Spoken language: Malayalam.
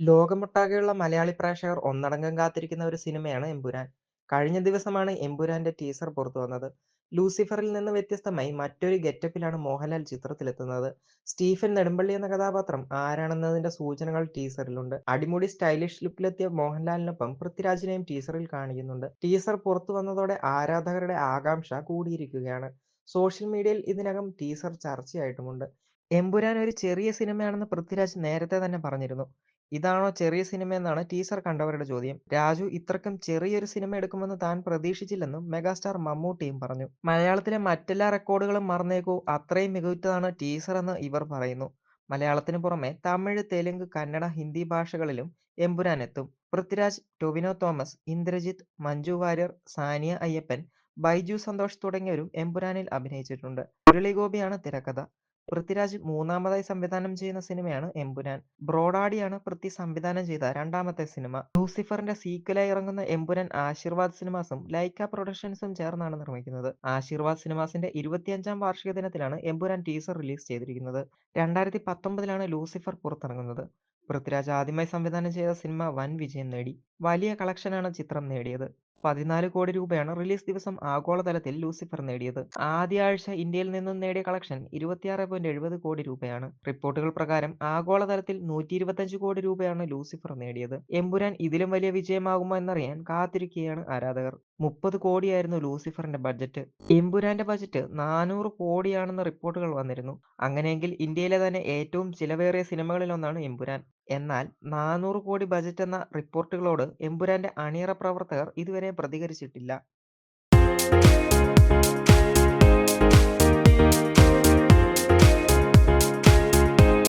ലോകമൊട്ടാകെയുള്ള മലയാളി പ്രേക്ഷകർ ഒന്നടങ്കം കാത്തിരിക്കുന്ന ഒരു സിനിമയാണ് എമ്പുരാൻ. കഴിഞ്ഞ ദിവസമാണ് എമ്പുരാന്റെ ടീസർ പുറത്തു വന്നത് ലൂസിഫറിൽ നിന്ന് വ്യത്യസ്തമായി മറ്റൊരു ഗെറ്റപ്പിലാണ് മോഹൻലാൽ ചിത്രത്തിലെത്തുന്നത്. സ്റ്റീഫൻ നെടുമ്പള്ളി എന്ന കഥാപാത്രം ആരാണെന്നതിന്റെ സൂചനകൾ ടീസറിലുണ്ട്. അടിമുടി സ്റ്റൈലിഷ് ലുക്കിലെത്തിയ മോഹൻലാലിനൊപ്പം പൃഥ്വിരാജിനെയും ടീസറിൽ കാണിക്കുന്നുണ്ട്. ടീസർ പുറത്തു വന്നതോടെ ആരാധകരുടെ ആകാംക്ഷ കൂടിയിരിക്കുകയാണ്. സോഷ്യൽ മീഡിയയിൽ ഇതിനകം ടീസർ ചർച്ചയായിട്ടുമുണ്ട്. എമ്പുരാൻ ഒരു ചെറിയ സിനിമയാണെന്ന് പൃഥ്വിരാജ് നേരത്തെ തന്നെ പറഞ്ഞിരുന്നു. ഇതാണോ ചെറിയ സിനിമ എന്നാണ് ടീസർ കണ്ടവരുടെ ചോദ്യം. രാജു ഇത്രക്കും ചെറിയൊരു സിനിമ എടുക്കുമെന്ന് താൻ പ്രതീക്ഷിച്ചില്ലെന്നും മെഗാസ്റ്റാർ മമ്മൂട്ടിയും പറഞ്ഞു. മലയാളത്തിലെ മറ്റെല്ലാ റെക്കോർഡുകളും മറന്നേക്കൂ അത്രയും മികവുറ്റതാണ് ടീസർ എന്ന് ഇവർ പറയുന്നു. മലയാളത്തിന് പുറമെ തമിഴ്, തെലുങ്ക്, കന്നഡ, ഹിന്ദി ഭാഷകളിലും എമ്പുരാൻ എത്തും. പൃഥ്വിരാജ്, ടൊവിനോ തോമസ്, ഇന്ദ്രജിത്ത്, മഞ്ജു വാര്യർ, സാനിയ അയ്യപ്പൻ, ബൈജു സന്തോഷ് തുടങ്ങിയവരും എമ്പുരാനിൽ അഭിനയിച്ചിട്ടുണ്ട്. മുരളി ഗോപിയാണ് തിരക്കഥ. പൃഥ്വിരാജ് മൂന്നാമതായി സംവിധാനം ചെയ്യുന്ന സിനിമയാണ് എമ്പുരാൻ. ബ്രോഡാഡിയാണ് പൃഥ്വി സംവിധാനം ചെയ്ത രണ്ടാമത്തെ സിനിമ. ലൂസിഫറിന്റെ സീക്വലായി ഇറങ്ങുന്ന എമ്പുരാൻ ആശീർവാദ് സിനിമാസും ലൈക്ക പ്രൊഡക്ഷൻസും ചേർന്നാണ് നിർമ്മിക്കുന്നത്. ആശീർവാദ് സിനിമാസിന്റെ ഇരുപത്തിയഞ്ചാം വാർഷിക ദിനത്തിലാണ് എമ്പുരാൻ ടീസർ റിലീസ് ചെയ്തിരിക്കുന്നത്. രണ്ടായിരത്തി പത്തൊമ്പതിലാണ് ലൂസിഫർ പുറത്തിറങ്ങുന്നത്. പൃഥ്വിരാജ് ആദ്യമായി സംവിധാനം ചെയ്ത സിനിമ വൻ വിജയം നേടി. വലിയ കളക്ഷനാണ് ചിത്രം നേടിയത്. പതിനാല് കോടി രൂപയാണ് റിലീസ് ദിവസം ആഗോളതലത്തിൽ ലൂസിഫർ നേടിയത്. ആദ്യ ആഴ്ച ഇന്ത്യയിൽ നിന്നും നേടിയ കളക്ഷൻ ഇരുപത്തിയാറ് പോയിന്റ് എഴുപത് കോടി രൂപയാണ്. റിപ്പോർട്ടുകൾ പ്രകാരം ആഗോളതലത്തിൽ നൂറ്റി നൂറ്റിയിരുപത്തഞ്ച് കോടി രൂപയാണ് ലൂസിഫർ നേടിയത്. എമ്പുരാൻ ഇതിലും വലിയ വിജയമാകുമോ എന്നറിയാൻ കാത്തിരിക്കുകയാണ് ആരാധകർ. മുപ്പത് കോടിയായിരുന്നു ലൂസിഫറിന്റെ ബഡ്ജറ്റ്. എംപുരാന്റെ ബഡ്ജറ്റ് നാനൂറ് കോടിയാണെന്ന റിപ്പോർട്ടുകൾ വന്നിരുന്നു. അങ്ങനെയെങ്കിൽ ഇന്ത്യയിലെ തന്നെ ഏറ്റവും ചിലവേറിയ സിനിമകളിലൊന്നാണ് എംപുരാൻ എന്നാൽ നാനൂറ് കോടി ബജറ്റ് എന്ന റിപ്പോർട്ടുകളോട് എംപുരാന്റെ അണിയറ പ്രവർത്തകർ ഇതുവരെ പ്രതികരിച്ചിട്ടില്ല.